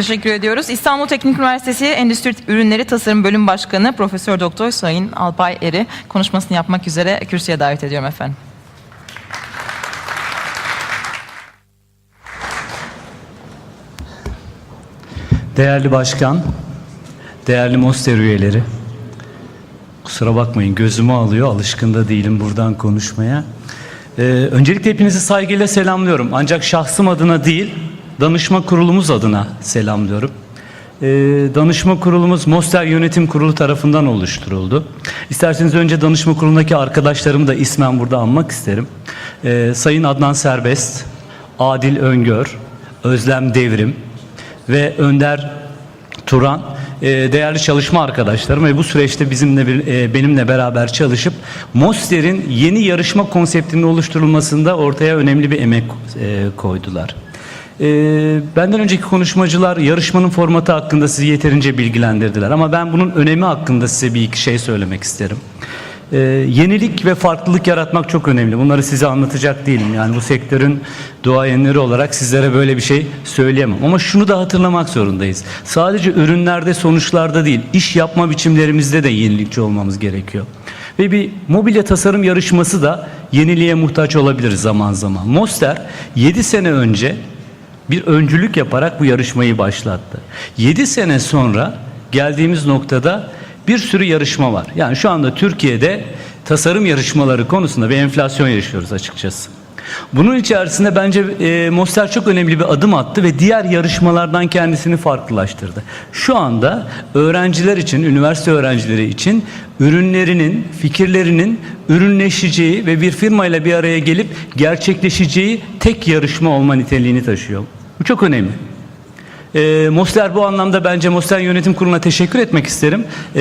teşekkür ediyoruz. İstanbul Teknik Üniversitesi Endüstri Ürünleri Tasarım Bölüm Başkanı Profesör Doktor Sayın Alpay Eri konuşmasını yapmak üzere kürsüye davet ediyorum efendim. Değerli başkan, değerli Moster üyeleri, kusura bakmayın gözümü alıyor, alışkın da değilim buradan konuşmaya. Ee, öncelikle hepinizi saygıyla selamlıyorum. Ancak şahsım adına değil, danışma kurulumuz adına selamlıyorum. Ee, danışma kurulumuz Moster Yönetim Kurulu tarafından oluşturuldu. İsterseniz önce danışma kurulundaki arkadaşlarımı da ismen burada anmak isterim. Ee, Sayın Adnan Serbest, Adil Öngör, Özlem Devrim, ve Önder Turan e, değerli çalışma arkadaşlarım ve bu süreçte bizimle e, benimle beraber çalışıp Moster'in yeni yarışma konseptinin oluşturulmasında ortaya önemli bir emek e, koydular. E, benden önceki konuşmacılar yarışmanın formatı hakkında sizi yeterince bilgilendirdiler ama ben bunun önemi hakkında size bir iki şey söylemek isterim. Ee, yenilik ve farklılık yaratmak çok önemli. Bunları size anlatacak değilim. Yani bu sektörün duayenleri olarak sizlere böyle bir şey söyleyemem. Ama şunu da hatırlamak zorundayız. Sadece ürünlerde, sonuçlarda değil, iş yapma biçimlerimizde de yenilikçi olmamız gerekiyor. Ve bir mobilya tasarım yarışması da yeniliğe muhtaç olabilir zaman zaman. Moster 7 sene önce bir öncülük yaparak bu yarışmayı başlattı. 7 sene sonra geldiğimiz noktada bir sürü yarışma var. Yani şu anda Türkiye'de tasarım yarışmaları konusunda bir enflasyon yaşıyoruz açıkçası. Bunun içerisinde bence e, Moster çok önemli bir adım attı ve diğer yarışmalardan kendisini farklılaştırdı. Şu anda öğrenciler için, üniversite öğrencileri için ürünlerinin, fikirlerinin ürünleşeceği ve bir firmayla bir araya gelip gerçekleşeceği tek yarışma olma niteliğini taşıyor. Bu çok önemli. E, Mosler bu anlamda bence Mosler Yönetim Kurulu'na teşekkür etmek isterim. E,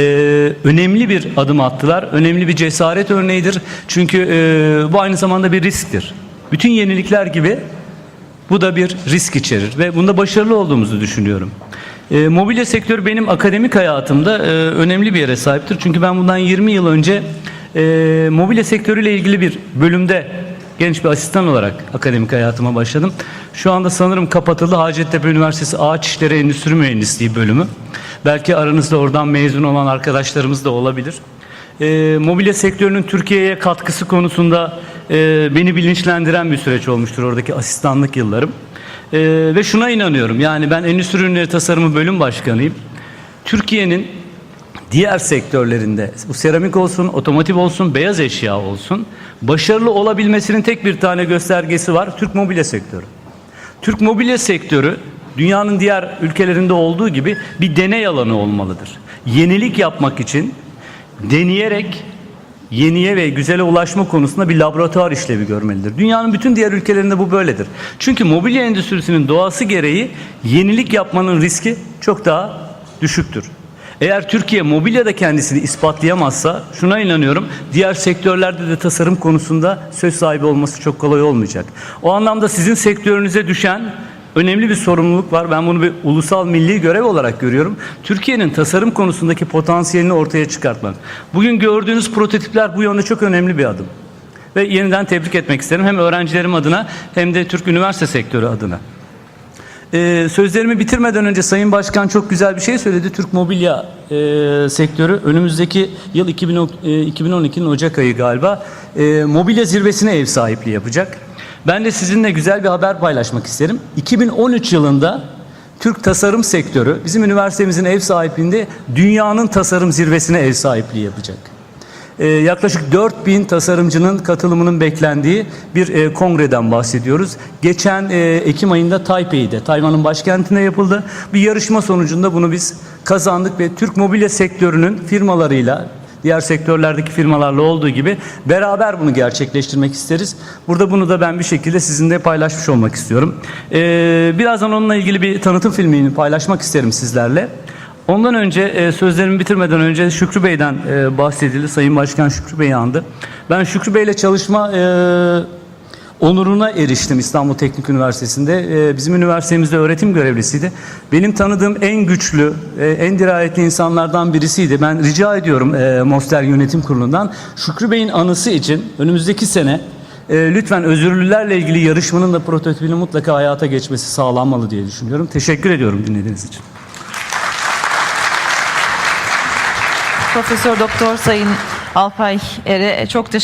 önemli bir adım attılar. Önemli bir cesaret örneğidir. Çünkü e, bu aynı zamanda bir risktir. Bütün yenilikler gibi bu da bir risk içerir ve bunda başarılı olduğumuzu düşünüyorum. E, mobilya sektörü benim akademik hayatımda e, önemli bir yere sahiptir. Çünkü ben bundan 20 yıl önce e, mobilya sektörüyle ilgili bir bölümde genç bir asistan olarak akademik hayatıma başladım. Şu anda sanırım kapatıldı Hacettepe Üniversitesi Ağaç İşleri Endüstri Mühendisliği bölümü. Belki aranızda oradan mezun olan arkadaşlarımız da olabilir. E, mobilya sektörünün Türkiye'ye katkısı konusunda e, beni bilinçlendiren bir süreç olmuştur oradaki asistanlık yıllarım. E, ve şuna inanıyorum yani ben Endüstri Ürünleri Tasarımı Bölüm Başkanıyım. Türkiye'nin diğer sektörlerinde bu seramik olsun, otomotiv olsun, beyaz eşya olsun başarılı olabilmesinin tek bir tane göstergesi var. Türk mobilya sektörü. Türk mobilya sektörü dünyanın diğer ülkelerinde olduğu gibi bir deney alanı olmalıdır. Yenilik yapmak için deneyerek yeniye ve güzele ulaşma konusunda bir laboratuvar işlevi görmelidir. Dünyanın bütün diğer ülkelerinde bu böyledir. Çünkü mobilya endüstrisinin doğası gereği yenilik yapmanın riski çok daha düşüktür. Eğer Türkiye mobilyada kendisini ispatlayamazsa şuna inanıyorum diğer sektörlerde de tasarım konusunda söz sahibi olması çok kolay olmayacak. O anlamda sizin sektörünüze düşen önemli bir sorumluluk var. Ben bunu bir ulusal milli görev olarak görüyorum. Türkiye'nin tasarım konusundaki potansiyelini ortaya çıkartmak. Bugün gördüğünüz prototipler bu yönde çok önemli bir adım. Ve yeniden tebrik etmek isterim hem öğrencilerim adına hem de Türk üniversite sektörü adına. Ee, sözlerimi bitirmeden önce Sayın Başkan çok güzel bir şey söyledi. Türk mobilya e, sektörü önümüzdeki yıl 2010, e, 2012'nin Ocak ayı galiba e, mobilya zirvesine ev sahipliği yapacak. Ben de sizinle güzel bir haber paylaşmak isterim. 2013 yılında Türk tasarım sektörü bizim üniversitemizin ev sahipliğinde dünyanın tasarım zirvesine ev sahipliği yapacak. Ee, yaklaşık 4000 tasarımcının katılımının beklendiği bir e, kongreden bahsediyoruz. Geçen e, Ekim ayında Taipei'de, Tayvan'ın başkentinde yapıldı. Bir yarışma sonucunda bunu biz kazandık ve Türk mobilya sektörünün firmalarıyla diğer sektörlerdeki firmalarla olduğu gibi beraber bunu gerçekleştirmek isteriz. Burada bunu da ben bir şekilde sizinle paylaşmış olmak istiyorum. Ee, birazdan onunla ilgili bir tanıtım filmini paylaşmak isterim sizlerle. Ondan önce e, sözlerimi bitirmeden önce Şükrü Bey'den e, bahsedildi. Sayın Başkan Şükrü Bey'i andı. Ben Şükrü Bey'le çalışma e, onuruna eriştim İstanbul Teknik Üniversitesi'nde. E, bizim üniversitemizde öğretim görevlisiydi. Benim tanıdığım en güçlü, e, en dirayetli insanlardan birisiydi. Ben rica ediyorum e, Moster Yönetim Kurulu'ndan Şükrü Bey'in anısı için önümüzdeki sene e, lütfen özürlülerle ilgili yarışmanın da prototipinin mutlaka hayata geçmesi sağlanmalı diye düşünüyorum. Teşekkür ediyorum dinlediğiniz için. Profesör Doktor Sayın Alpay Er'e çok teşekkür